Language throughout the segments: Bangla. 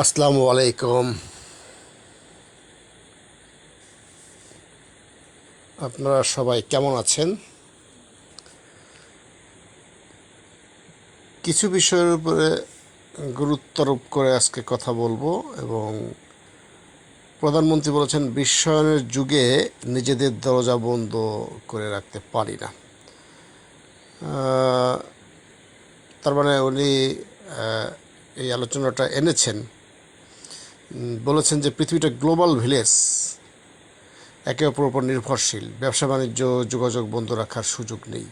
আসসালামু আলাইকুম। আপনারা সবাই কেমন আছেন? কিছু বিষয়ের উপরে গুরুত্বারোপ করে আজকে কথা বলব এবং প্রধানমন্ত্রী বলেছেন, বিশ্বায়নের যুগে নিজেদের দরজা বন্ধ করে রাখতে পারি না। তার মানে উনি এই আলোচনাটা এনেছেন। বলেছেন যে পৃথিবীটা গ্লোবাল ভিলেজ, একে অপরের উপর নির্ভরশীল। ব্যবসা বাণিজ্য, যোগাযোগ বন্ধ রাখার সুযোগ নেই।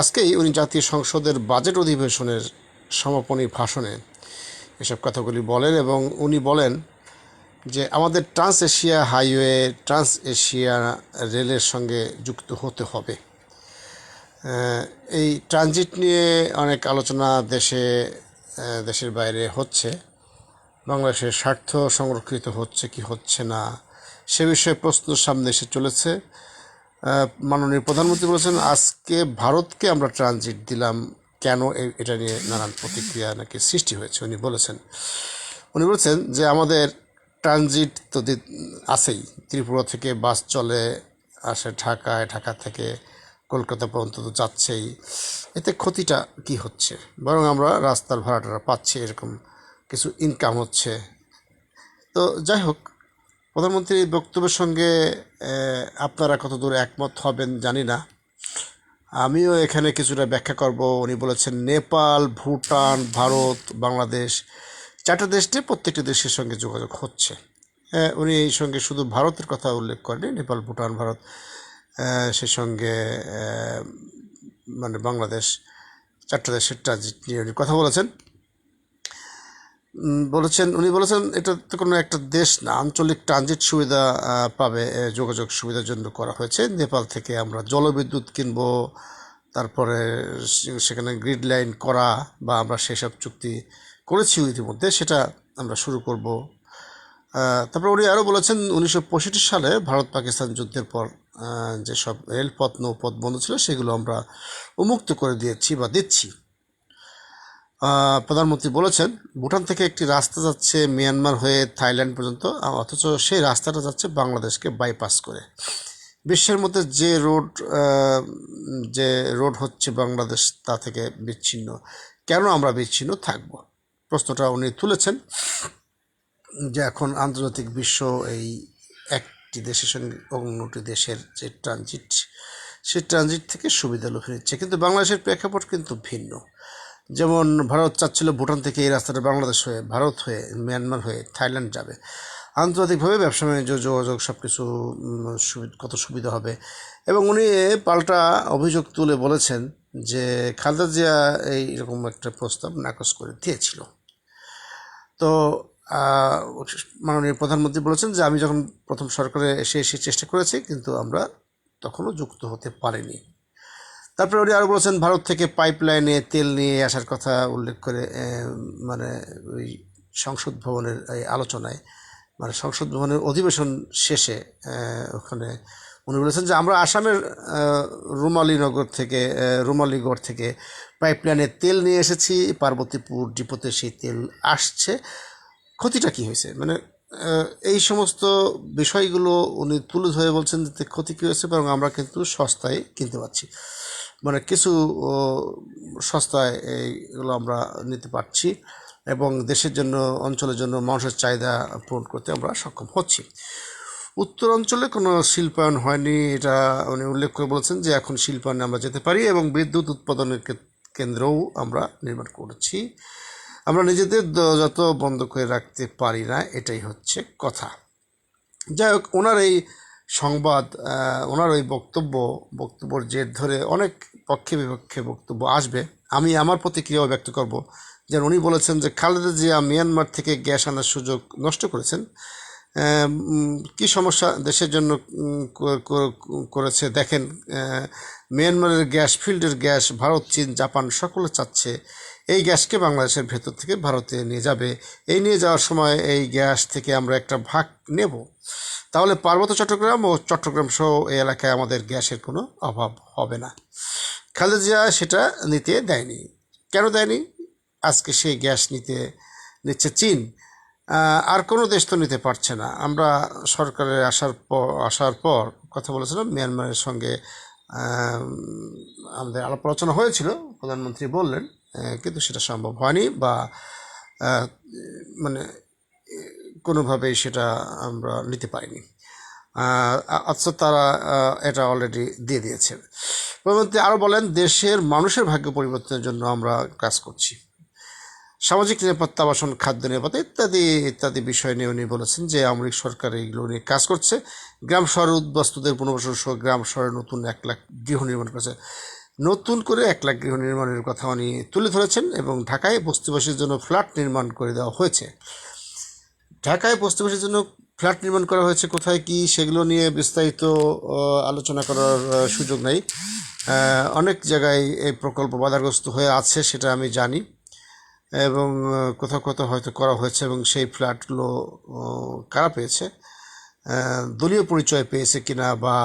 আজকেই উনি জাতীয় সংসদের বাজেট অধিবেশনের সমাপনী ভাষণে এসব কথাগুলি বলেন এবং উনি বলেন যে আমাদের trans Asia highway trans Asia রেলের সঙ্গে যুক্ত হতে হবে। এই ট্রানজিট নিয়ে অনেক আলোচনা দেশে দেশের বাইরে হচ্ছে। বাংলাদেশের স্বার্থ সংরক্ষিত হচ্ছে কি হচ্ছে না, সে বিষয়ে প্রশ্ন সামনে এসে চলেছে। মাননীয় প্রধানমন্ত্রী বলেছেন, আজকে ভারতকে আমরা ট্রানজিট দিলাম, কেন এটা নিয়ে নানান প্রতিক্রিয়া নাকি সৃষ্টি হয়েছে, উনি বলেছেন। উনি বলেছেন যে আমাদের ট্রানজিট তো আছেই, ত্রিপুরা থেকে বাস চলে, আসে ঢাকায়, ঢাকা থেকে কলকাতা পর্যন্ত তো যাচ্ছেই। এতে ক্ষতিটা কি হচ্ছে? বরং আমরা রাস্তার ভাড়াটা পাচ্ছি এরকম কিছু ইনকাম হচ্ছে। তো যাই হোক, প্রধানমন্ত্রীর বক্তব্যের সঙ্গে আপনারা কত দূর একমত হবেন জানি না। আমিও এখানে কিছুটা ব্যাখ্যা করব। উনি বলেছেন, নেপাল, ভুটান, ভারত, বাংলাদেশ, চারটা দেশে প্রত্যেকটি দেশের সঙ্গে যোগাযোগ হচ্ছে। উনি এই সঙ্গে শুধু ভারতের কথা উল্লেখ করেনি নেপাল, ভুটান, ভারত সে সঙ্গে মানে বাংলাদেশ, চারটা দেশের ট্রানজিট নিয়ে উনি কথা বলেছেন। বলেছেন, উনি বলেছেন এটা তো কোনো একটা দেশ না, আঞ্চলিক ট্রানজিট সুবিধা পাবে যোগাযোগ সুবিধার জন্য করা হয়েছে। নেপাল থেকে আমরা জলবিদ্যুৎ কিনবো, তারপরে সেখানে গ্রিড লাইন করা বা আমরা সেসব চুক্তি করেছি ইতিমধ্যে, সেটা আমরা শুরু করব। তারপরে উনি আরও বলেছেন, উনিশশো পঁয়ষট্টি সালে ভারত পাকিস্তান যুদ্ধের পর যেসব রেলপথ, নৌপথ বন্ধ ছিল, সেগুলো আমরা উন্মুক্ত করে দিয়েছি বা দিচ্ছি। প্রধানমন্ত্রী বলেছেন, ভুটান থেকে একটি রাস্তা যাচ্ছে মিয়ানমার হয়ে থাইল্যান্ড পর্যন্ত অথচ সেই রাস্তাটা যাচ্ছে বাংলাদেশকে বাইপাস করে। বিশ্বের মধ্যে যে রোড যে রোড হচ্ছে বাংলাদেশ, তা থেকে বিচ্ছিন্ন। কেন আমরা বিচ্ছিন্ন থাকব? প্রশ্নটা উনি তুলেছেন যে এখন আন্তর্জাতিক বিশ্ব এই একটি দেশের সঙ্গে অন্যটি দেশের যে ট্রানজিট সেই ট্রানজিট থেকে সুবিধা লুফে নিচ্ছে কিন্তু বাংলাদেশের প্রেক্ষাপট কিন্তু ভিন্ন। যেমন ভারত চাচ্ছিল ভুটান থেকে এই রাস্তাটা বাংলাদেশ হয়ে, ভারত হয়ে, মিয়ানমার হয়ে, থাইল্যান্ড যাবে। আন্তর্জাতিকভাবে ব্যবসা বাণিজ্য, যোগাযোগ সব কিছু কত সুবিধা হবে। এবং উনি পাল্টা অভিযোগ তুলে বলেছেন যে খালেদা জিয়া এই এরকম একটা প্রস্তাব নাকচ করে দিয়েছিল। তো মাননীয় প্রধানমন্ত্রী বলেছেন যে আমি যখন প্রথম সরকারে এসে এসে চেষ্টা করেছি, কিন্তু আমরা তখনও যুক্ত হতে পারিনি। তারপরে উনি আরও বলেছেন, ভারত থেকে পাইপলাইনে তেল নিয়ে আসার কথা উল্লেখ করে মানে ওই সংসদ ভবনের এই আলোচনায় মানে সংসদ ভবনের অধিবেশন শেষে ওখানে উনি বলেছেন যে, আমরা আসামের রুমালীনগর থেকে রুমালীগড় থেকে পাইপলাইনে তেল নিয়ে এসেছি, পার্বতীপুর ডিপোতে সেই তেল আসছে। ক্ষতিটা কি হয়েছে? মানে এই সমস্ত বিষয়গুলো উনি তুলে ধরে বলছেন যে, ক্ষতি কী হয়েছে? বরং আমরা কিন্তু সস্তায় কিনতে পারছি। মানে কিছু সস্তায় এইগুলো আমরা নিতে পারছি এবং দেশের জন্য, অঞ্চলের জন্য মানুষের চাহিদা পূরণ করতে আমরা সক্ষম হচ্ছি। উত্তর অঞ্চলে কোনো শিল্পায়ন হয়নি, এটা উনি উল্লেখ করে বলেছেন যে এখন শিল্পায়নে আমরা যেতে পারি এবং বিদ্যুৎ উৎপাদনের কেন্দ্রও আমরা নির্মাণ করছি। আমরা নিজেদের যত বন্ধ করে রাখতে পারি না, এটাই হচ্ছে কথা। যাই হোক, ওনার এই সংবাদ ওনার ওই বক্তব্য, বক্তব্যের জের ধরে অনেক পক্ষে বিপক্ষে বক্তব্য আসবে। আমি আমার প্রতিক্রিয়াও ব্যক্ত করব যেন উনি বলেছেন যে খালেদা জিয়া মিয়ানমার থেকে গ্যাস আনার সুযোগ নষ্ট করেছেন। কি সমস্যা দেশের জন্য করেছে দেখেন মিয়ানমারের গ্যাস, ফিল্ডের গ্যাস, ভারত, চীন, জাপান সকলে চাচ্ছে এই গ্যাসকে বাংলাদেশের ভেতর থেকে ভারতে নিয়ে যাবে। এই নিয়ে যাওয়ার সময় এই গ্যাস থেকে আমরা একটা ভাগ নেব। তাহলে পার্বত্য চট্টগ্রাম ও চট্টগ্রাম সহ এই এলাকায় আমাদের গ্যাসের কোনো অভাব হবে না। খালেদা জিয়া সেটা নিতে দেয়নি। কেন দেয়নি? আজকে সেই গ্যাস নিতে নিচ্ছে চীন। আর কোনো দেশ তো নিতে পারছে না। আমরা সরকারের আসার পর আসার পর কথা বলেছিলাম, মিয়ানমারের সঙ্গে আমাদের আলাপ আলোচনা হয়েছিল। প্রধানমন্ত্রী বললেন কিন্তু সেটা সম্ভব হয়নি বা মানে কোনোভাবেই সেটা আমরা নিতে পারিনি। অথচ তারা এটা অলরেডি দিয়ে দিয়েছে। প্রধানমন্ত্রী আরও বলেন, দেশের মানুষের ভাগ্য পরিবর্তনের জন্য আমরা কাজ করছি। সামাজিক নিরাপত্তা, আবাসন, খাদ্য নিরাপত্তা ইত্যাদি ইত্যাদি বিষয় নিয়ে উনি বলেছেন যে লীগ সরকার এইগুলো নিয়ে কাজ করছে। গ্রাম শহর উদ্বাস্তুদের পুনর্বাসন সহ গ্রাম শহরে নতুন এক লাখ গৃহ নির্মাণ করেছে। নতুন করে এক লাখ গৃহ নির্মাণের কথা উনি তুলে ধরেছেন এবং ঢাকায় বস্তিবাসীর জন্য ফ্ল্যাট নির্মাণ করে দেওয়া হয়েছে। ঢাকায় বস্তিবাসীর জন্য ফ্ল্যাট নির্মাণ করা হয়েছে কোথায়, কি, সেগুলো নিয়ে বিস্তারিত আলোচনা করার সুযোগ নেই। অনেক জায়গায় এই প্রকল্প বাধাগ্রস্ত হয়ে আছে সেটা আমি জানি এবং কোথাও কোথাও হয়তো করা হয়েছে এবং সেই ফ্ল্যাটগুলো কারা পেয়েছে? দলীয় পরিচয় পেয়েছে কিনা বা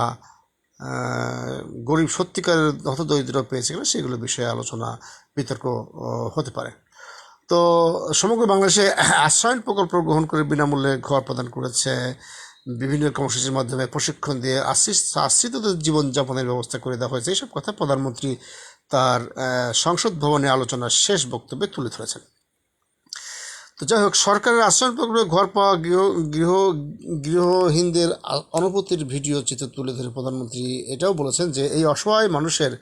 গরিব সত্যিকারের হতদরিদ্র পেয়েছে কিনা সেগুলো বিষয়ে আলোচনা, বিতর্ক হতে পারে। তো সমগ্র বাংলাদেশে আশ্রয়ন প্রকল্প গ্রহণ করে বিনামূল্যে ঘর প্রদান করেছে বিভিন্ন কর্মসূচির মাধ্যমে প্রশিক্ষণ দিয়ে আশ্রিত আশ্রিতদের জীবনযাপনের ব্যবস্থা করে দেওয়া হয়েছে। এইসব কথা প্রধানমন্ত্রী তার সংসদ ভবনে আলোচনার শেষ বক্তব্যে তুলে ধরেছেন। তো যাই হোক, সরকারের আশ্রয় প্রকল্পে ঘর পাওয়া গৃহ গৃহ, গৃহহীনদের অনুভূতির ভিডিও চিত্র তুলে ধরে প্রধানমন্ত্রী এটাও বলেছেন যে এই অসহায় মানুষের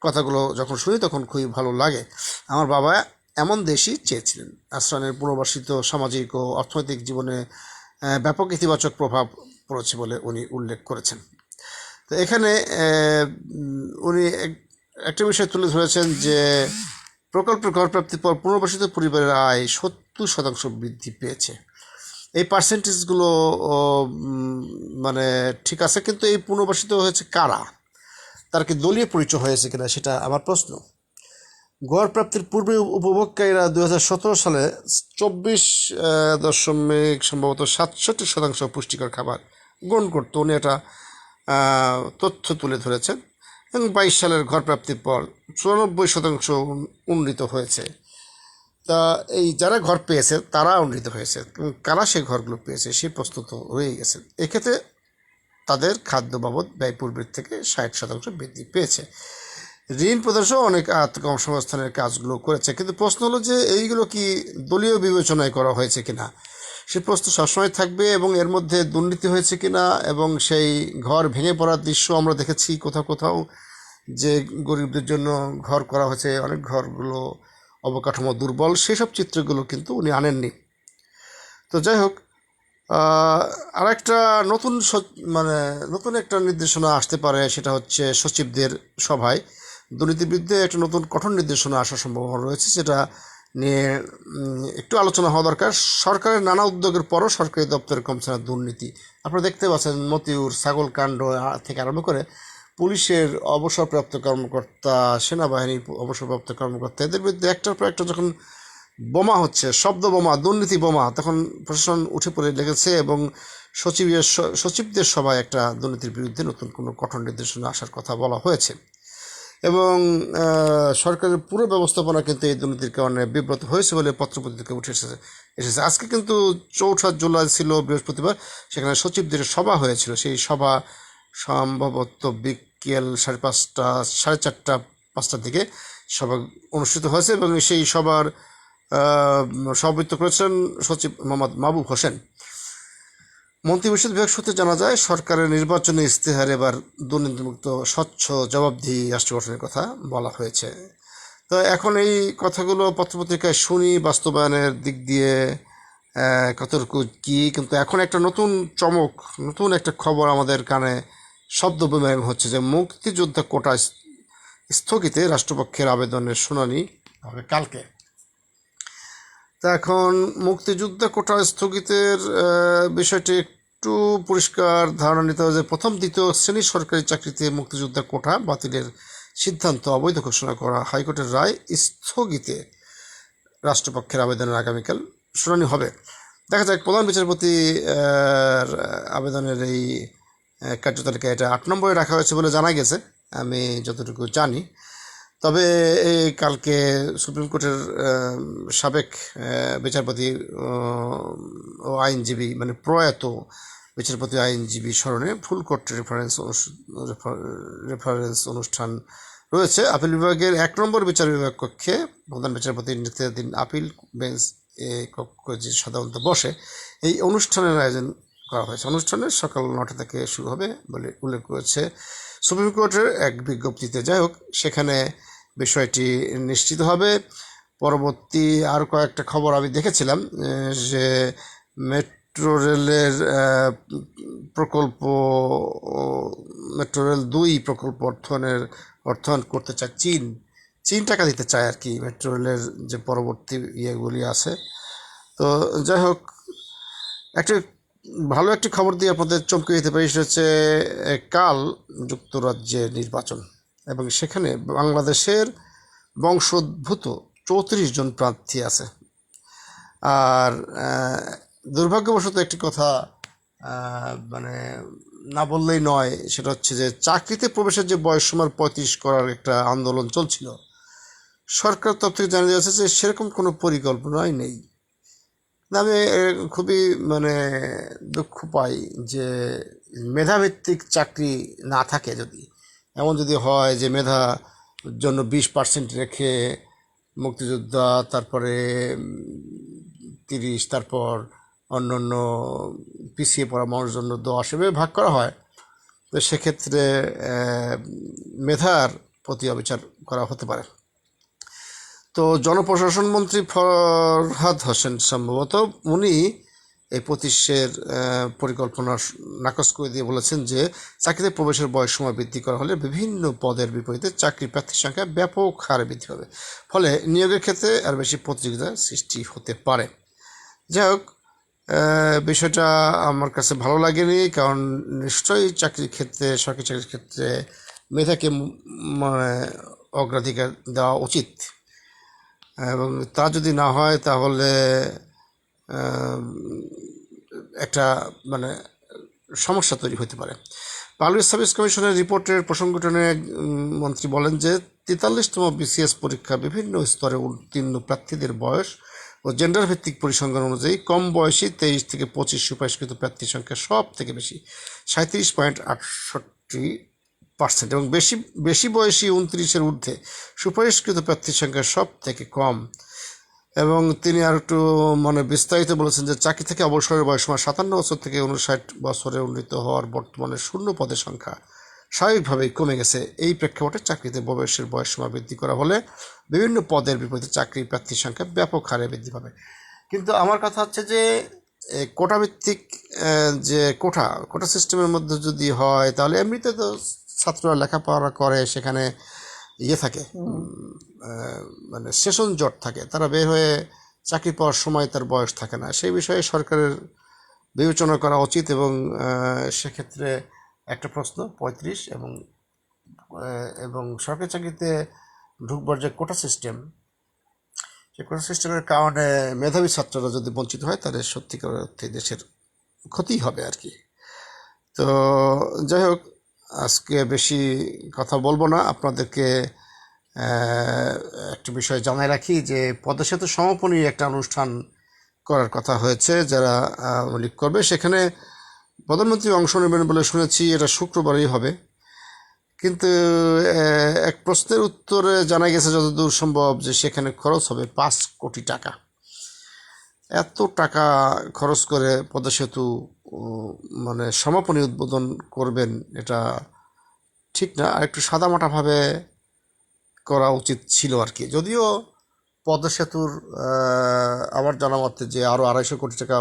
কথাগুলো যখন শুনি তখন খুবই ভালো লাগে। আমার বাবা এমন দেশই চেয়েছিলেন। আশ্রয়নের পুনর্বাসিত সামাজিক ও অর্থনৈতিক জীবনে ব্যাপক ইতিবাচক প্রভাব পড়েছে বলে উনি উল্লেখ করেছেন। তো এখানে উনি এক- একটা বিষয় তুলে ধরেছেন যে প্রকল্পের ঘর প্রাপ্তির পর পুনর্বাসিত পরিবারের আয় সত্তর শতাংশ বৃদ্ধি পেয়েছে। এই পার্সেন্টেজগুলো মানে ঠিক আছে, কিন্তু এই পুনর্বাসিত হয়েছে কারা? তার কি দলীয় পরিচয় হয়েছে কিনা সেটা আমার প্রশ্ন। গড় প্রাপ্তির পূর্বে উপভোগকারীরা দু সতেরো সালে চব্বিশ দশমিক সম্ভবত সাতষট্টি শতাংশ পুষ্টিকর খাবার গ্রহণ করতো। উনি এটা তথ্য তুলে ধরেছেন। এবং বাইশ সালের ঘর প্রাপ্তির পর চুরানব্বই শতাংশ উন্নীত হয়েছে। তা এই যারা ঘর পেয়েছে, তারা উন্নীত হয়েছে। কারা সেই ঘরগুলো পেয়েছে, সে প্রস্তুত হয়ে গেছে। এক্ষেত্রে তাদের খাদ্য বাবদ ব্যয় পূর্বের থেকে ষাট শতাংশ বৃদ্ধি পেয়েছে। ঋণ প্রদর্শন অনেক আত্মকর্মসংস্থানের কাজগুলো করেছে, কিন্তু প্রশ্ন হলো যে এইগুলো কি দলীয় বিবেচনায় করা হয়েছে কিনা? সে প্রশ্ন সবসময় থাকবে এবং এর মধ্যে দুর্নীতি হয়েছে কিনা এবং সেই ঘর ভেঙে পড়ার দৃশ্য আমরা দেখেছি কোথাও কোথাও, যে গরিবদের জন্য ঘর করা হয়েছে, অনেক ঘরগুলো অবকাঠামো দুর্বল সেসব চিত্রগুলো কিন্তু উনি আনেননি। তো যাই হোক আর একটা নতুন মানে নতুন একটা নির্দেশনা আসতে পারে, সেটা হচ্ছে সচিবদের সভায়। দুর্নীতির বিরুদ্ধে একটা নতুন কঠোর নির্দেশনা আসার সম্ভাবনা রয়েছে যেটা নিয়ে একটু আলোচনা হওয়া দরকার। সরকারের নানা উদ্যোগের পরও সরকারি দপ্তরে কমছে না দুর্নীতি। আপনারা দেখতে পাচ্ছেন মতিউর ছাগল কাণ্ড থেকে আরম্ভ করে পুলিশের অবসরপ্রাপ্ত কর্মকর্তা, সেনাবাহিনীর অবসরপ্রাপ্ত কর্মকর্তা, এদের বিরুদ্ধে একটার পর একটা যখন বোমা হচ্ছে, শব্দ বোমা, দুর্নীতি বোমা, তখন প্রশাসন উঠে পড়ে লেগেছে এবং সচিবের সচিবদের সভায় একটা দুর্নীতির বিরুদ্ধে নতুন কোনো কঠোর নির্দেশনা আসার কথা বলা হয়েছে। এবং সরকারের পুরো ব্যবস্থাপনা কিন্তু এই দুর্নীতির কারণে বিব্রত হয়েছে বলে পত্রপত্রিকা উঠে এসেছে এসেছে। আজকে কিন্তু চৌঠা জুলাই ছিল বৃহস্পতিবার, সেখানে সচিবদের সভা হয়েছিল। সেই সভা সম্ভবত বিকেল সাড়ে পাঁচটা, সাড়ে চারটা, পাঁচটার দিকে সভা অনুষ্ঠিত হয়েছে এবং সেই সভার সভাপতিত্ব করেছেন সচিব মোহাম্মদ মাহবুব হোসেন। মন্ত্রিপরিষদ বিভাগ সূত্রে জানা যায়, সরকারের নির্বাচনী ইস্তেহার এবার দুর্নীতিমুক্ত, স্বচ্ছ, জবাবদিহি রাষ্ট্র গঠনের কথা বলা হয়েছে। তো এখন এই কথাগুলো পত্রপত্রিকায় শুনি, বাস্তবায়নের দিক দিয়ে কতটুকু কি, কিন্তু এখন একটা নতুন চমক, নতুন একটা খবর আমাদের কানে শব্দ বিনিময় হচ্ছে যে মুক্তিযোদ্ধা কোটা স্থগিতে রাষ্ট্রপক্ষের আবেদনের শুনানি হবে কালকে। তা এখন মুক্তিযুদ্ধ কোটা স্থগিতের বিষয়টি একটু পরিষ্কার ধারণা নিতে হবে যে প্রথম, দ্বিতীয় শ্রেণির সরকারি চাকরিতে মুক্তিযোদ্ধা কোটা বাতিলের সিদ্ধান্ত অবৈধ ঘোষণা করা হাইকোর্টের রায় স্থগিতে রাষ্ট্রপক্ষের আবেদনের আগামীকাল শুনানি হবে। দেখা যাক, প্রধান বিচারপতি আবেদনের এই কার্যতালিকা এটা আট নম্বরে রাখা হয়েছে বলে জানা গেছে। আমি যতটুকু জানি। তবে এই কালকে সুপ্রিম কোর্টের সাবেক বিচারপতি, ও আইনজীবী মানে প্রয়াত বিচারপতি আইনজীবী স্মরণে ফুল কোর্ট রেফারেন্স রেফারেন্স অনুষ্ঠান রয়েছে। আপিল বিভাগের এক নম্বর বিচার বিভাগ কক্ষে প্রধান বিচারপতির নেতৃত্বাধীন আপিল, বেঞ্চ কক্ষ যে সাধারণত বসে, এই অনুষ্ঠানের আয়োজন করা হয়েছে। অনুষ্ঠানের সকাল নটা থেকে শুরু হবে বলে উল্লেখ করেছে সুপ্রিম কোর্টের এক বিজ্ঞপ্তিতে। যাই হোক, সেখানে বিষয়টি নিশ্চিত হবে। পরবর্তী আর কয়েকটা খবর আমি দেখেছিলাম যে মেট্রো রেলের প্রকল্প মেট্রো রেল দুই প্রকল্প অর্থনের, অর্থায়ন করতে চায় চীন। চীন টাকা দিতে চায় আর কি মেট্রো রেলের যে পরবর্তী ইয়েগুলি আছে। তো যাই হোক, একটি ভালো একটি খবর দিয়ে আপনাদের চমকে দিতে পারি সেটা হচ্ছে কাল যুক্তরাজ্যের নির্বাচন। এবং সেখানে বাংলাদেশের বংশোদ্ভূত চৌত্রিশ জন প্রার্থী আছে। আর দুর্ভাগ্যবশত একটি কথা মানে না বললেই নয়, সেটা হচ্ছে যে, চাকরিতে প্রবেশের যে বয়স সীমার পঁয়ত্রিশ করার একটা আন্দোলন চলছিল। সরকার তরফ থেকে জানিয়ে যাচ্ছে যে, সেরকম কোনো পরিকল্পনাই নেই। আমি খুবই মানে দুঃখ পাই যে মেধাভিত্তিক চাকরি না থাকে যদি। এমন যদি হয় যে মেধা জন্য বিশ পার্সেন্ট রেখে মুক্তিযোদ্ধা, তারপরে তিরিশ, তারপর অন্য অন্য পিছিয়ে পড়া মানুষের জন্য দশ এভাবে ভাগ করা হয়। তো সেক্ষেত্রে মেধার প্রতি অবিচার করা হতে পারে। তো জনপ্রশাসন মন্ত্রী ফরহাদ হোসেন সম্ভবত উনি এই পঁচিশের পরিকল্পনা নাকচ করে দিয়ে বলেছেন যে চাকরিতে প্রবেশের বয়স সময় বৃদ্ধি করা হলে বিভিন্ন পদের বিপরীতে চাকরি প্রার্থীর সংখ্যা ব্যাপক হারে বৃদ্ধি হবে ফলে নিয়োগের ক্ষেত্রে আর বেশি প্রতিযোগিতার সৃষ্টি হতে পারে। যাই হোক বিষয়টা আমার কাছে ভালো লাগেনি, কারণ নিশ্চয়ই চাকরির ক্ষেত্রে, সরকারি চাকরির ক্ষেত্রে মেধাকে মানে অগ্রাধিকার দেওয়া উচিত। এবং তা যদি না হয় তাহলে একটা মানে সমস্যা তৈরি হতে পারে। পাবলিক সার্ভিস কমিশনের রিপোর্টের প্রসঙ্গটনে উম, মন্ত্রী বলেন যে তেতাল্লিশতম বিসিএস পরীক্ষা বিভিন্ন স্তরে উত্তীর্ণ প্রার্থীদের বয়স ও জেন্ডার ভিত্তিক পরিসংখ্যান অনুযায়ী কম বয়সী তেইশ থেকে পঁচিশ সুপারিশকৃত প্রার্থীর সংখ্যা সব থেকে বেশি সাঁত্রিশ পয়েন্ট আটষট্টি পার্সেন্ট এবং বেশি বেশি বয়সী উনত্রিশের ঊর্ধ্বে সুপারিশকৃত প্রার্থীর সংখ্যা সব থেকে কম। এবং তিনি আর একটু মানে বিস্তারিত বলেছেন যে চাকরি থেকে অবসরের বয়স সময় সাতান্ন বছর থেকে উনষাট বছরে উন্নীত হওয়ার বর্তমানে শূন্য পদের সংখ্যা স্বাভাবিকভাবেই কমে গেছে। এই প্রেক্ষাপটে চাকরিতে প্রবেশের বয়স সময় বৃদ্ধি করা হলে বিভিন্ন পদের বিপরীতে চাকরি প্রার্থীর সংখ্যা ব্যাপক হারে বৃদ্ধি পাবে। কিন্তু আমার কথা হচ্ছে যে কোটাভিত্তিক যে কোটা কোটা সিস্টেমের মধ্যে যদি হয়, তাহলে এমনিতে তো ছাত্ররা লেখাপড়া করে সেখানে ইয়ে থাকে মানে সেশন জট থাকে। তারা বের হয়ে চাকরি পাওয়ার সময় তার বয়স থাকে না। সেই বিষয়ে সরকারের বিবেচনা করা উচিত এবং সেক্ষেত্রে একটা প্রশ্ন পঁয়ত্রিশ এবং এবং সরকারি চাকরিতে ঢুকবার যে কোটা সিস্টেম সেই কোটা সিস্টেমের কারণে মেধাবী ছাত্ররা যদি বঞ্চিত হয় তাহলে সত্যিকার অর্থে দেশের ক্ষতি হবে আর কি। তো যাই হোক আজকে বেশি কথা বলব না। আপনাদেরকে একটা বিষয় জানাই রাখি যে পদ্মা সেতু সমাপনী একটা অনুষ্ঠান করার কথা হয়েছে যারা লীগ করবে। সেখানে প্রধানমন্ত্রী অংশ নেবেন বলে শুনেছি এটা শুক্রবারই হবে। কিন্তু এক প্রশ্নের উত্তরে জানা গেছে যতদূর সম্ভব যে সেখানে খরচ হবে পাঁচ কোটি টাকা। এত টাকা খরচ করে পদ্মা সেতু উম, মানে সমাপনী উদ্বোধন করবেন এটা ঠিক না। আর একটু সাদামাটাভাবে করা উচিত ছিল আর কি। যদিও পদ্মা সেতুর আহ, আমার জানা মতে যে আরও আড়াইশো কোটি টাকা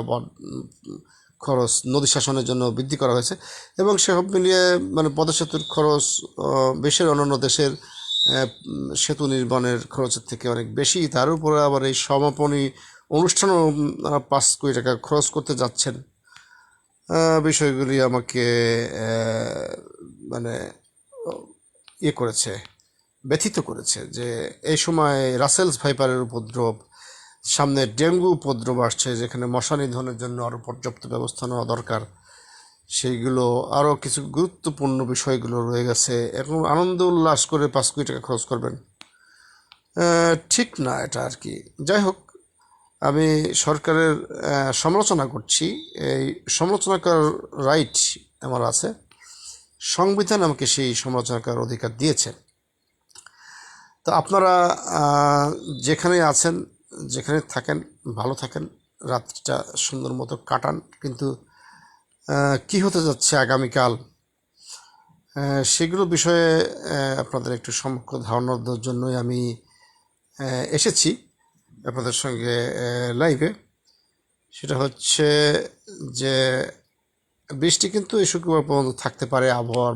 খরচ নদী শাসনের জন্য বৃদ্ধি করা হয়েছে এবং সব মিলিয়ে মানে পদ্মা সেতুর খরচ বিশ্বের অন্যান্য দেশের সেতু নির্মাণের খরচের থেকে অনেক বেশি। তার উপরে আবার এই সমাপনী অনুষ্ঠানও পাঁচ কোটি টাকা খরচ করতে যাচ্ছেন। বিষয়গুলি আমাকে মানে ইয়ে করেছে, ব্যথিত করেছে যে এই সময় রাসেলস ভাইপারের উপদ্রব, সামনে ডেঙ্গু উপদ্রব আসছে যেখানে মশা নিধনের জন্য আরও পর্যাপ্ত ব্যবস্থা নেওয়া দরকার। সেইগুলো আরও কিছু গুরুত্বপূর্ণ বিষয়গুলো রয়ে গেছে এখন আনন্দ উল্লাস করে পাঁচ কোটি টাকা খরচ করবেন। ঠিক না এটা আর কি। যাই হোক আমি সরকারের সমালোচনা করছি। এই সমালোচনা করার রাইট আমার আছে। সংবিধান আমাকে সেই সমালোচনা করার অধিকার দিয়েছে। তো আপনারা যেখানে আছেন, যেখানে থাকেন, ভালো থাকেন, রাত্রিটা সুন্দর মতো কাটান। কিন্তু কি হতে যাচ্ছে আগামীকাল সেগুলো বিষয়ে আপনাদের একটু সমগ্র ধারণার জন্যই আমি এসেছি। আপনাদের সঙ্গে লাইভে সেটা হচ্ছে যে, বৃষ্টি কিন্তু এই শুক্রবার পর্যন্ত থাকতে পারে আবহাওয়ার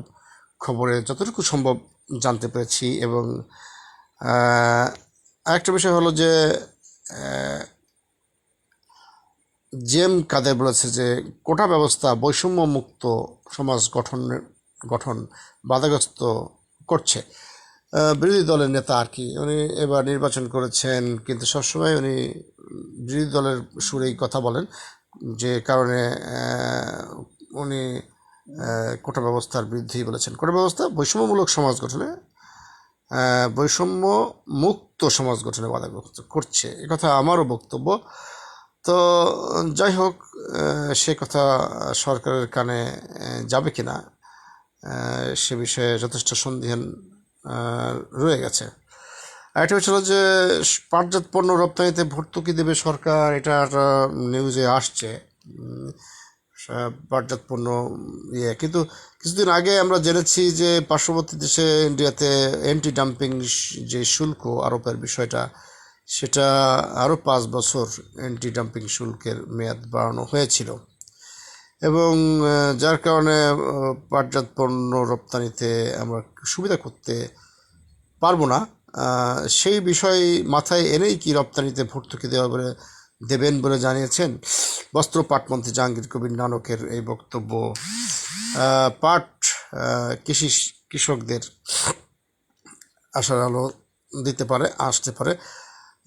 খবরে, যতটুকু সম্ভব জানতে পেরেছি এবং আরেকটা বিষয় হলো যে জেম কাদের বলেছে যে, কোটা ব্যবস্থা বৈষম্য মুক্ত সমাজ গঠনের গঠন বাধাগ্রস্ত করছে। বিরোধী দলের নেতা আর কি। উনি এবার নির্বাচন করেছেন কিন্তু সবসময় উনি বিরোধী দলের সুরেই কথা বলেন যে কারণে উনি কোটা ব্যবস্থার বিরুদ্ধেই বলেছেন। কোটা ব্যবস্থা বৈষম্যমূলক সমাজ গঠনে বৈষম্য মুক্ত সমাজ গঠনে বাধাগ্রস্ত করছে। কথা আমারও বক্তব্য। তো যাই হোক সে কথা সরকারের কানে যাবে কিনা আহ, সে বিষয়ে যথেষ্ট সন্দেহান আহ, রয়ে গেছে। আরেকটা হলো যে, পাটজাত পণ্য রপ্তানিতে ভর্তুকি দেবে সরকার এটা একটা নিউজে আসছে। পাটজাত পণ্য ইয়ে। কিন্তু কিছুদিন আগে আমরা জেনেছি যে, পার্শ্ববর্তী দেশে ইন্ডিয়াতে অ্যান্টি ডাম্পিং যে শুল্ক আরোপের বিষয়টা, সেটা আরও পাঁচ বছর অ্যান্টি ডাম্পিং শুল্কের মেয়াদ বাড়ানো হয়েছিল। এবং যার কারণে পাটজাত পণ্য রপ্তানিতে আমরা সুবিধা করতে পারব না। সেই বিষয় মাথায় এনেই কি রপ্তানিতে ভর্তুকি দেওয়া বলে দেবেন বলে জানিয়েছেন বস্ত্র পাটমন্ত্রী জাহাঙ্গীর কবির নানকের এই বক্তব্য। পাট কৃষি, কৃষকদের আশার আলো দিতে পারে, আসতে পারে।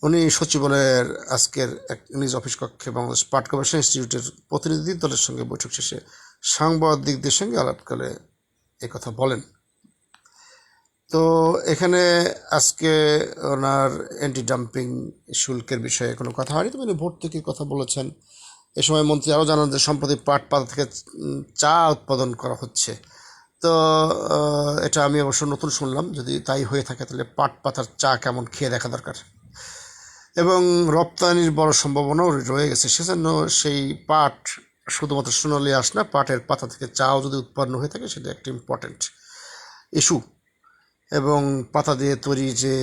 উনি সচিবালয়ের আজকের এক নিজ অফিস কক্ষে বাংলাদেশ পাট গবেষণা ইনস্টিটিউটের প্রতিনিধি দলের সঙ্গে বৈঠক শেষে সাংবাদিকদের সঙ্গে আলাপকালে কথা বলেন। তো এখানে আজকে ওনার অ্যান্টি ডাম্পিং শুল্কের বিষয়ে কোনো কথা হয়নি, তবে উনি ভোট ভর্তুকির কথা বলেছেন। এ সময় মন্ত্রী আরও জানান যে সম্প্রতি পাট পাতা থেকে চা উৎপাদন করা হচ্ছে। তো এটা আমি অবশ্য নতুন শুনলাম, যদি তাই হয়ে থাকে তাহলে পাট পাতার চা কেমন খেয়ে দেখা দরকার? রপ্তানির বড় সম্ভাবনাও রয়ে গেছে। সেজন্য সেই পাট শুধুমাত্র সোনালি আস না, পাটের পাতা থেকে চাও যদি উৎপন্ন হয়ে থাকে, সেটা একটা ইম্পর্ট্যান্ট ইস্যু এবং পাতা দিয়ে তৈরি যে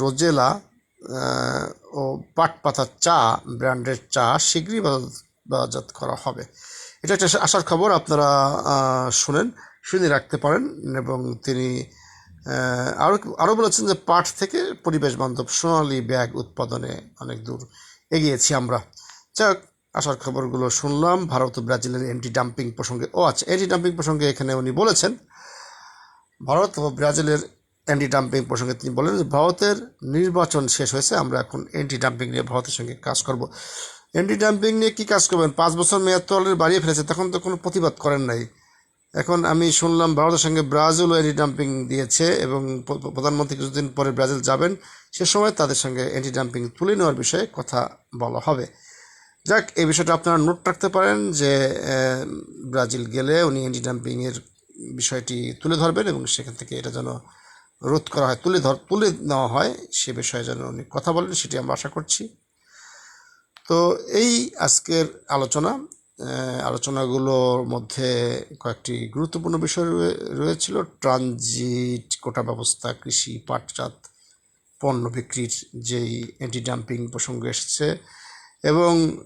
রোজেলা ও পাট পাতার চা, ব্র্যান্ডের চা, শীঘ্রই বাজারজাত করা হবে। এটা একটা আসার খবর, আপনারা শুনেন, শুনে রাখতে পারেন এবং তিনি আরও আরও বলেছেন যে পাট থেকে পরিবেশ বান্ধব সোনালি ব্যাগ উৎপাদনে অনেক দূর এগিয়েছি আমরা। যাক আসার খবরগুলো শুনলাম। ভারত ও ব্রাজিলের অ্যান্টি ডাম্পিং প্রসঙ্গে ও আচ্ছা অ্যান্টি ডাম্পিং প্রসঙ্গে এখানে উনি বলেছেন, ভারত ও ব্রাজিলের অ্যান্টি ডাম্পিং প্রসঙ্গে তিনি বলেন যে ভারতের নির্বাচন শেষ হয়েছে, আমরা এখন অ্যান্টি ডাম্পিং নিয়ে ভারতের সঙ্গে কাজ করব। অ্যান্টি ডাম্পিং নিয়ে কী কাজ করবেন? পাঁচ বছর মেয়াদ তো অলরেডি বাড়িয়ে ফেলেছে, তখন তো কোনো প্রতিবাদ করেন নাই। এখন আমি শুনলাম ভারতের সঙ্গে ব্রাজিলও অ্যান্টি ডাম্পিং দিয়েছে এবং প্রধানমন্ত্রী কিছুদিন পরে ব্রাজিল যাবেন। সে সময় তাদের সঙ্গে অ্যান্টি ডাম্পিং তুলে নেওয়ার বিষয়ে কথা বলা হবে। যাক, এই বিষয়টা আপনারা নোট রাখতে পারেন যে ব্রাজিল গেলে উনি অ্যান্টি ডাম্পিংয়ের বিষয়টি তুলে ধরবেন এবং সেখান থেকে এটা যেন রোধ করা হয়, তুলে ধর, তুলে নেওয়া হয়, সে বিষয়ে যেন উনি কথা বলেন, সেটি আমরা আশা করছি। তো এই আজকের আলোচনা। আলোচনাগুলোর মধ্যে কয়েকটি গুরুত্বপূর্ণ বিষয় রয়ে- রয়েছিল। ট্রানজিট, কোটা ব্যবস্থা, কৃষি, পাটজাত পণ্য বিক্রির যেই অ্যান্টি ডাম্পিং প্রসঙ্গ এসেছে এবং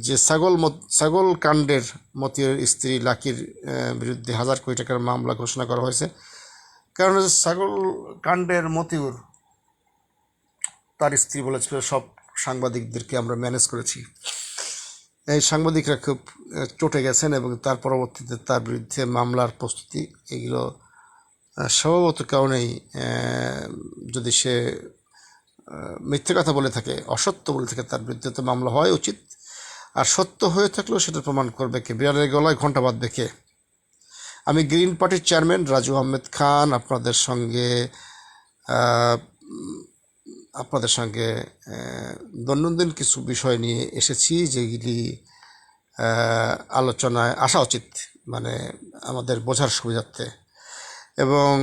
যে ছাগল ছাগল কাণ্ডের মতিয়ের স্ত্রী লাকির বিরুদ্ধে হাজার কোটি টাকার মামলা ঘোষণা করা হয়েছে। কারণ ছাগল কাণ্ডের মতিউর তার স্ত্রী বলেছিল, সব সাংবাদিকদেরকে আমরা ম্যানেজ করেছি। এই সাংবাদিকরা খুব চটে গেছেন এবং তার পরবর্তীতে তার বিরুদ্ধে মামলার প্রস্তুতি এগুলো স্বভাবত কারণেই যদি সে মিথ্যে কথা বলে থাকে, অসত্য বলে থাকে, তার বিরুদ্ধে তো মামলা হওয়াই উচিত। আর সত্য হয়ে থাকলেও সেটা প্রমাণ করবে কে? বিড়ালের গলায় ঘণ্টা বাঁধবে কে? আমি গ্রিন পার্টির চেয়ারম্যান রাজু আহমেদ খান আপনাদের সঙ্গে আপনাদের সঙ্গে দৈনন্দিন কিছু বিষয় নিয়ে এসেছি, যেগুলি আলোচনায় আসা উচিত মানে আমাদের বোঝার সুবিধার্থে। এবং,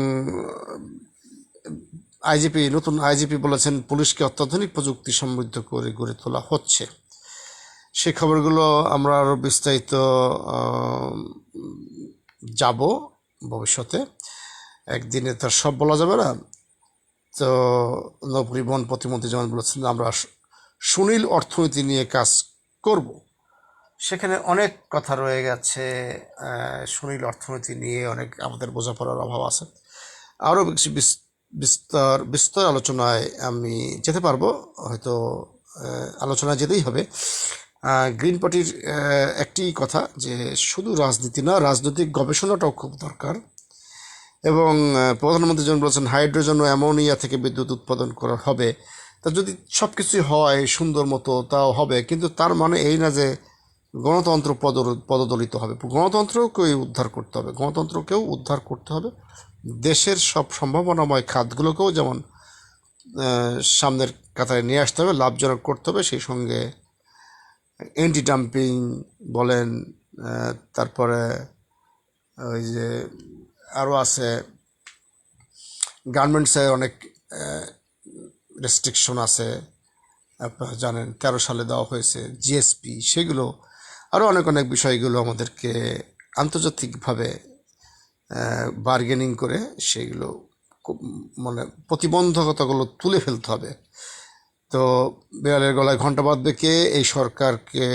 আইজিপি, নতুন আইজিপি বলেছেন, পুলিশকে অত্যাধুনিক প্রযুক্তি সমৃদ্ধ করে গড়ে তোলা হচ্ছে। সেই খবরগুলো আমরা আরও বিস্তারিত যাব ভবিষ্যতে। একদিনে তার সব বলা যাবে না। তো নবপরিবহন প্রতিমন্ত্রী যেমন বলেছেন আমরা সুনীল অর্থনীতি নিয়ে কাজ করব। সেখানে অনেক কথা রয়ে গেছে সুনীল অর্থনীতি নিয়ে অনেক আমাদের বোঝাপড়ার অভাব আছে। আরও বেশি বিস- বিস্তর বিস্তর আলোচনায় আমি যেতে পারব হয়তো আহ, আলোচনায় যেতেই হবে। গ্রিন পার্টির একটি কথা যে শুধু রাজনীতি না রাজনৈতিক গবেষণাটাও খুব দরকার। এবং প্রধানমন্ত্রী যেমন বলেছেন হাইড্রোজেন ও অ্যামোনিয়া থেকে বিদ্যুৎ উৎপাদন করা হবে, তা যদি সব কিছুই হয় সুন্দর মতো, তাও হবে। কিন্তু তার মানে এই না যে গণতন্ত্র পদ, পদদলিত হবে। গণতন্ত্রকেই উদ্ধার করতে হবে। গণতন্ত্রকেও উদ্ধার করতে হবে। দেশের সব সম্ভাবনাময় খাতগুলোকেও যেমন সামনের কাতারে নিয়ে আসতে হবে, লাভজনক করতে হবে, সেই সঙ্গে অ্যান্টি ডাম্পিং বলেন তারপরে ওই যে আরও আছে গার্মেন্টসে অনেক রেস্ট্রিকশন আছে। আপনারা জানেন, তেরো সালে দেওয়া হয়েছে জিএসপি সেগুলো আরও অনেক অনেক বিষয়গুলো আমাদেরকে আন্তর্জাতিকভাবে বার্গেনিং করে সেগুলো মানে প্রতিবন্ধকতাগুলো তুলে ফেলতে হবে। তো বিড়ালের গলায় ঘণ্টা বাঁধবে কে? এই সরকারকে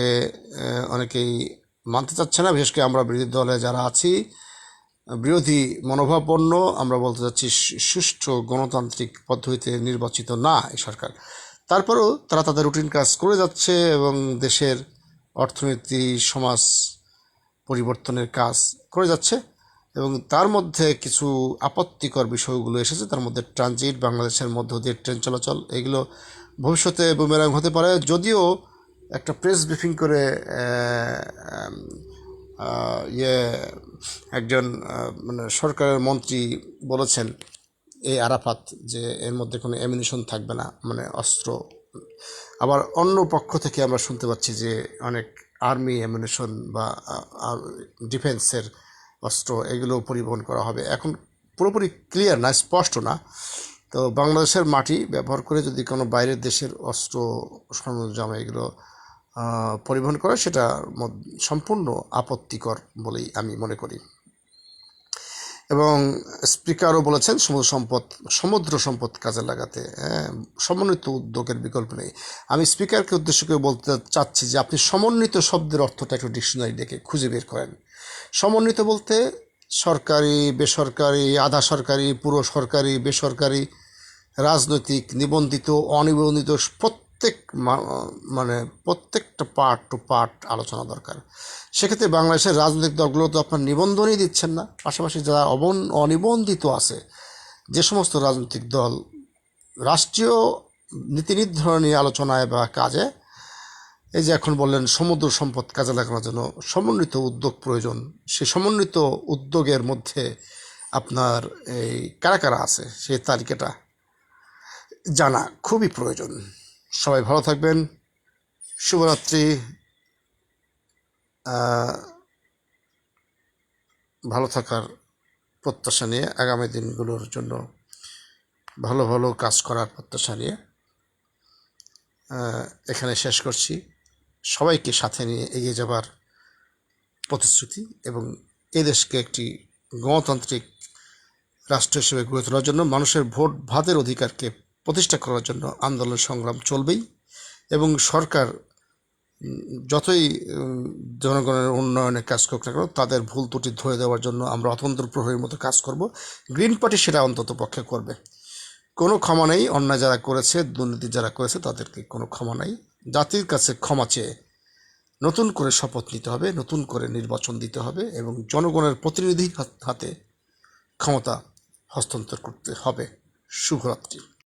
অনেকেই মানতে চাচ্ছে না, বিশেষ করে আমরা বিরোধী দলে যারা আছি বিরোধী মনোভাবপন্ন, আমরা বলতে চাচ্ছি সুষ্ঠু গণতান্ত্রিক পদ্ধতিতে নির্বাচিত না এই সরকার। তারপরেও তারা তাদের রুটিন কাজ করে যাচ্ছে এবং দেশের অর্থনীতি, সমাজ পরিবর্তনের কাজ করে যাচ্ছে এবং তার মধ্যে কিছু আপত্তিকর বিষয়গুলো এসেছে। তার মধ্যে ট্রানজিট, বাংলাদেশের মধ্য দিয়ে ট্রেন চলাচল, এগুলো ভবিষ্যতে বুমেরাং হতে পারে। যদিও একটা প্রেস ব্রিফিং করে ইয়ে একজন মানে সরকারের মন্ত্রী বলেছেন এই আরাফাত যে এর মধ্যে কোনো অ্যামিনেশন থাকবে না মানে অস্ত্র। আবার অন্য পক্ষ থেকে আমরা শুনতে পাচ্ছি যে অনেক আর্মি অ্যামিনেশন বা ডিফেন্সের অস্ত্র এগুলো পরিবহন করা হবে। এখন পুরোপুরি ক্লিয়ার না, স্পষ্ট না। তো বাংলাদেশের মাটি ব্যবহার করে যদি কোনো বাইরের দেশের অস্ত্র সরঞ্জাম এগুলো পরিবহন করে সেটা সম্পূর্ণ আপত্তিকর বলেই আমি মনে করি। এবং স্পিকারও বলেছেন সমুদ্র সম্পদ সমুদ্র সম্পদ কাজে লাগাতে হ্যাঁ, সমন্বিত উদ্যোগের বিকল্প নেই। আমি স্পিকারকে উদ্দেশ্য করে বলতে চাচ্ছি যে আপনি সমন্বিত শব্দের অর্থটা একটু ডিকশনারি দেখে খুঁজে বের করেন। সমন্বিত বলতে সরকারি বেসরকারি আধা সরকারি পুরো সরকারি বেসরকারি রাজনৈতিক নিবন্ধিত অনিবন্ধিত প্রত্যেক মা- মানে প্রত্যেকটা পার্ট টু পার্ট আলোচনা দরকার। সেক্ষেত্রে বাংলাদেশের রাজনৈতিক দলগুলো তো আপনার নিবন্ধনই দিচ্ছেন না। পাশাপাশি যারা অবন, অনিবন্ধিত আছে, যে সমস্ত রাজনৈতিক দল, রাষ্ট্রীয় নীতি নির্ধারণী আলোচনায় বা কাজে, এই যে এখন বললেন সমুদ্র সম্পদ কাজে লাগানোর জন্য সমন্বিত উদ্যোগ প্রয়োজন, সে সমন্বিত উদ্যোগের মধ্যে আপনার এই কারা কারা আছে, সেই তালিকাটা জানা খুবই প্রয়োজন। সবাই ভালো থাকবেন। শুভরাত্রি। ভালো থাকার প্রত্যাশা নিয়ে আগামী দিনগুলোর জন্য ভালো ভালো কাজ করার প্রত্যাশা নিয়ে এখানে শেষ করছি। সবাইকে সাথে নিয়ে এগিয়ে যাবার প্রতিশ্রুতি এবং এই দেশকে একটি গণতান্ত্রিক রাষ্ট্র হিসেবে গড়ে তোলার জন্য মানুষের ভোট ভাতের অধিকারকে প্রতিষ্ঠা করার জন্য আন্দোলন সংগ্রাম চলবেই এবং সরকার, যতই জনগণের উন্নয়নে কাজ করুক না কেন, তাদের ভুল ত্রুটি ধরে দেওয়ার জন্য আমরা অতন্ত্র প্রহরীর মতো কাজ করব। গ্রিন পার্টি সেটা অন্তত পক্ষে করবে। কোনো ক্ষমা নেই, অন্যায় যারা করেছে, দুর্নীতি যারা করেছে, তাদেরকে কোনো ক্ষমা নেই। জাতির কাছে ক্ষমা চেয়ে নতুন করে শপথ নিতে হবে, নতুন করে নির্বাচন দিতে হবে এবং জনগণের প্রতিনিধি হাতে ক্ষমতা হস্তান্তর করতে হবে। শুভরাত্রি।